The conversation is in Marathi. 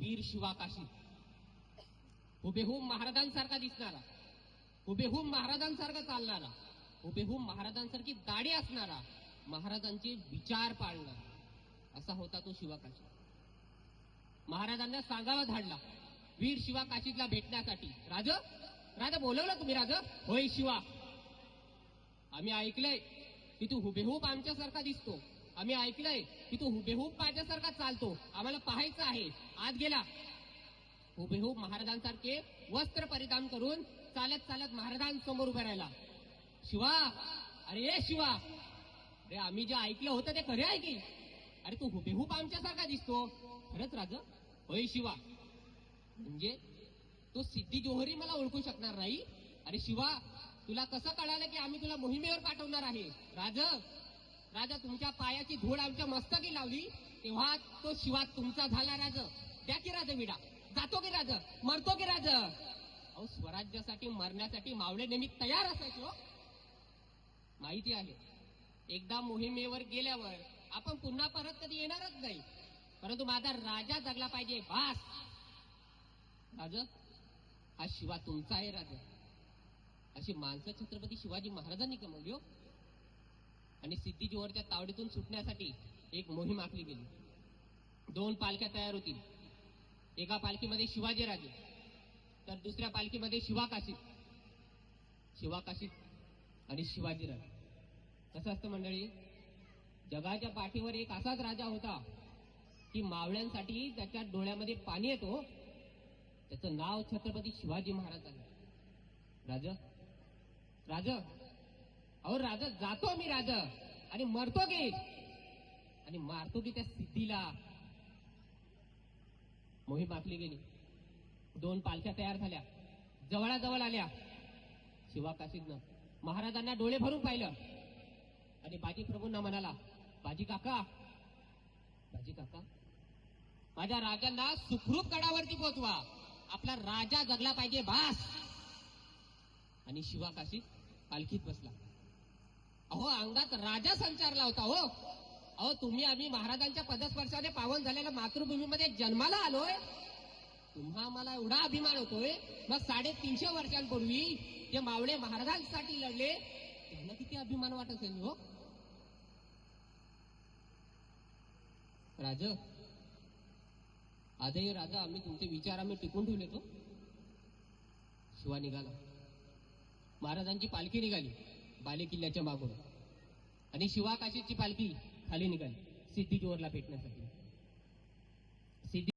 वीर शिवा काशी हुबेहूब महाराजांसारखा दिसणारा. हुबेहूब महाराजांसारखा चालणारा. हुबेहूब महाराजांसारखी दाढी असणारा. महाराजांचे विचार पाळणारा. असा होता तो शिवा काशी महाराजांना सांगावा धाडला. वीर शिवा काशीतला भेटण्यासाठी. राज? राजा बोलवलं तुम्ही राज? होय शिवा. आम्ही ऐकलंय की तू हुबेहूब आमच्यासारखा दिसतो. आम्ही ऐकलंय की तू हुबेहूब माझ्यासारखा चालतो. आम्हाला पाहायचं आहे. आत गेला. हुबेहूब महाराजांसारखे वस्त्र परिधान करून चालत चालत महाराजांसमोर उभे राहिला. शिवा! अरे शिवा! अरे आम्ही जे ऐकलं होतं ते खरे आहे की? अरे तू हुबेहूब आमच्यासारखा दिसतो. खरंच राज? होय शिवा. म्हणजे तो सिद्धी जोहरी मला ओळखू शकणार नाही? अरे शिवा तुला कसं कळालं की आम्ही तुला मोहिमेवर पाठवणार आहे? राज राजा तुमच्या पायाची धूळ आमच्या मस्तकी लावली तेव्हा तो शिवा तुमचा झाला राज. द्या की राज विडा. जातो की राज. मरतो की राज. अहो स्वराज्यासाठी मरण्यासाठी मावळे नेहमी तयार असायचे हो. माहिती आहे एकदा मोहिमेवर गेल्यावर आपण पुन्हा परत कधी येणारच नाही. परंतु माझा राजा जगला पाहिजे बास. राज हा शिवा तुमचा आहे राजा. अशी माणसं छत्रपती शिवाजी महाराजांनी कमवली हो. आणि सिद्धीजीवरच्या तावडीतून सुटण्यासाठी एक मोहीम आखली गेली. दोन पालख्या तयार होतील. एका पालखीमध्ये शिवाजी राजे तर दुसऱ्या पालखीमध्ये शिवाकाशी शिवाकाशी आणि शिवाजी राजे. कसं असतं मंडळी? जगाच्या पाठीवर एक असाच राजा होता की मावळ्यांसाठी त्याच्या डोळ्यामध्ये पाणी येतो. त्याचं नाव छत्रपती शिवाजी महाराज आहे राज? राज? अहो राजा जातो मी राज. आणि मरतो की आणि मारतो की त्या सिद्धीला. मोहीम आखली गेली. दोन पालख्या तयार झाल्या. जवळाजवळ आल्या. शिवाकाशीनं महाराजांना डोळे भरून पाहिलं. आणि बाजी प्रभूंना म्हणाला बाजी काका बाजी काका माझ्या राजांना सुखरूप गडावरती पोहोचवा आपला राजा जगला पाहिजे बास. आणि शिवाकाशी पालखीत बसला. अहो अंगात राजा संचारला होता हो. अहो तुम्ही आम्ही महाराजांच्या पदस्पर्शाने पावन झालेल्या मातृभूमीमध्ये जन्माला आलोय. तुम्हा मला एवढा अभिमान होतोय. मग साडेतीनशे वर्षांपूर्वी जे मावळे महाराजांसाठी लढले त्यांना किती अभिमान वाटत असेल हो? राज आजही राजा आम्ही तुमचे विचार आम्ही टिकून ठेवले तो हो. शिवा निघाला. महाराजांची पालखी निघाली. बालेकिल्ल्याच्या मागून. आणि शिवाकाशीची पालखी खाली निघाली. सिद्धी भेटण्यासाठी.